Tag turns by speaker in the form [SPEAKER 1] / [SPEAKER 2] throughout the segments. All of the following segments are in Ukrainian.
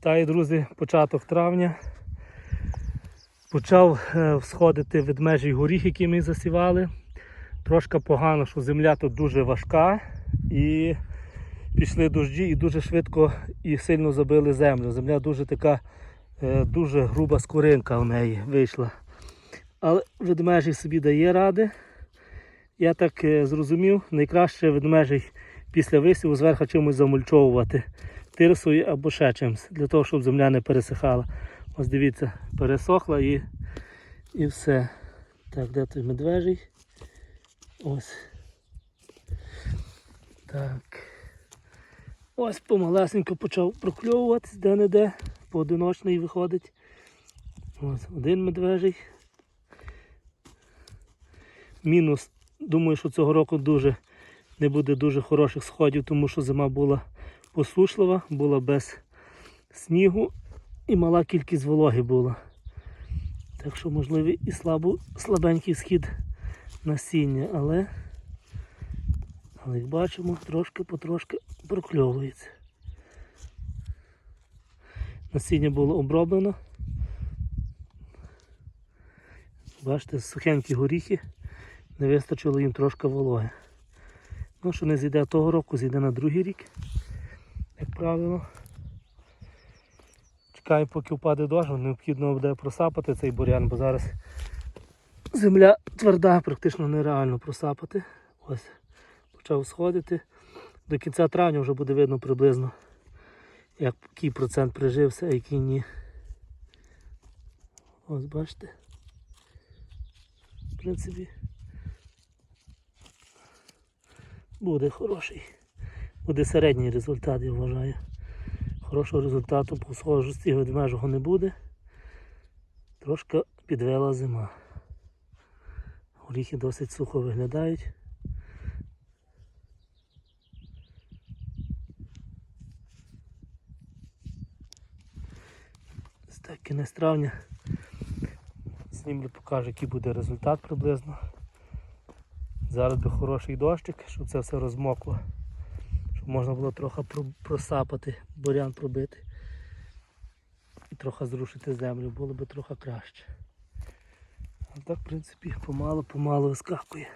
[SPEAKER 1] Вітаю, друзі, початок травня. Почав е, всходити ведмежий горіх, який ми засівали. Трошки погано, що земля тут дуже важка і пішли дощі і дуже швидко і сильно забили землю. Земля дуже така, е, дуже груба скоринка в неї вийшла. Але ведмежий собі дає ради. Я так е, зрозумів, найкраще ведмежий після висіву зверху чимось замульчовувати тирсою або ще чимось, для того, щоб земля не пересихала. Ось дивіться, пересохла і, і все. Так, де той медвежий? Ось. Так. Ось помалесенько почав прокльовуватись де-не-де, поодиночний виходить. Ось один медвежий. Мінус, думаю, що цього року дуже не буде дуже хороших сходів, тому що зима була посушлива, була без снігу і мала кількість вологи була. Так що можливий і слабо, слабенький схід насіння, але, але як бачимо, трошки потрошки прокльовується. Насіння було оброблено. Бачите, сухенькі горіхи, не вистачило їм трошки вологи. Ну, що не зійде того року, зійде на другий рік, як правило. Чекаю, поки впаде дощ, необхідно буде просапати цей бурян, бо зараз земля тверда, практично нереально просапати. Ось, почав сходити. До кінця травня вже буде видно приблизно, який процент прижився, а який ні. Ось бачите. В принципі, буде хороший. Буде середній результат, я вважаю. Хорошого результату по схожості ведмежого не буде. Трошки підвела зима. Горіхи досить сухо виглядають. Ось так, кінець травня. Знімлю покажу, який буде результат приблизно. Зараз би хороший дощик, щоб це все розмокло. Можна було трохи просапати, бурян пробити. І трохи зрушити землю, було б трохи краще. А так, в принципі, помало-помало вискакує.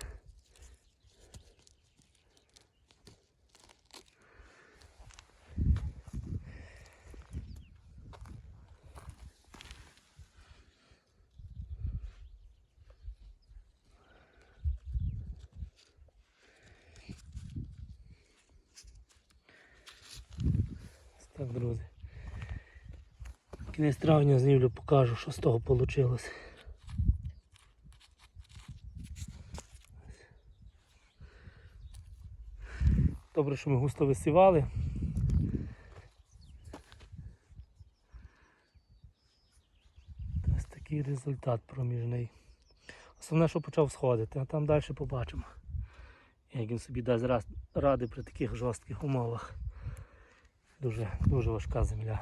[SPEAKER 1] Так, друзі. Кінець травня знімлю покажу, що з того вийшло. Добре, що ми густо висівали. Ось такий результат проміжний. Основне, що почав сходити, а там далі побачимо. Як він собі дасть ради при таких жорстких умовах. Дуже, дуже важка земля.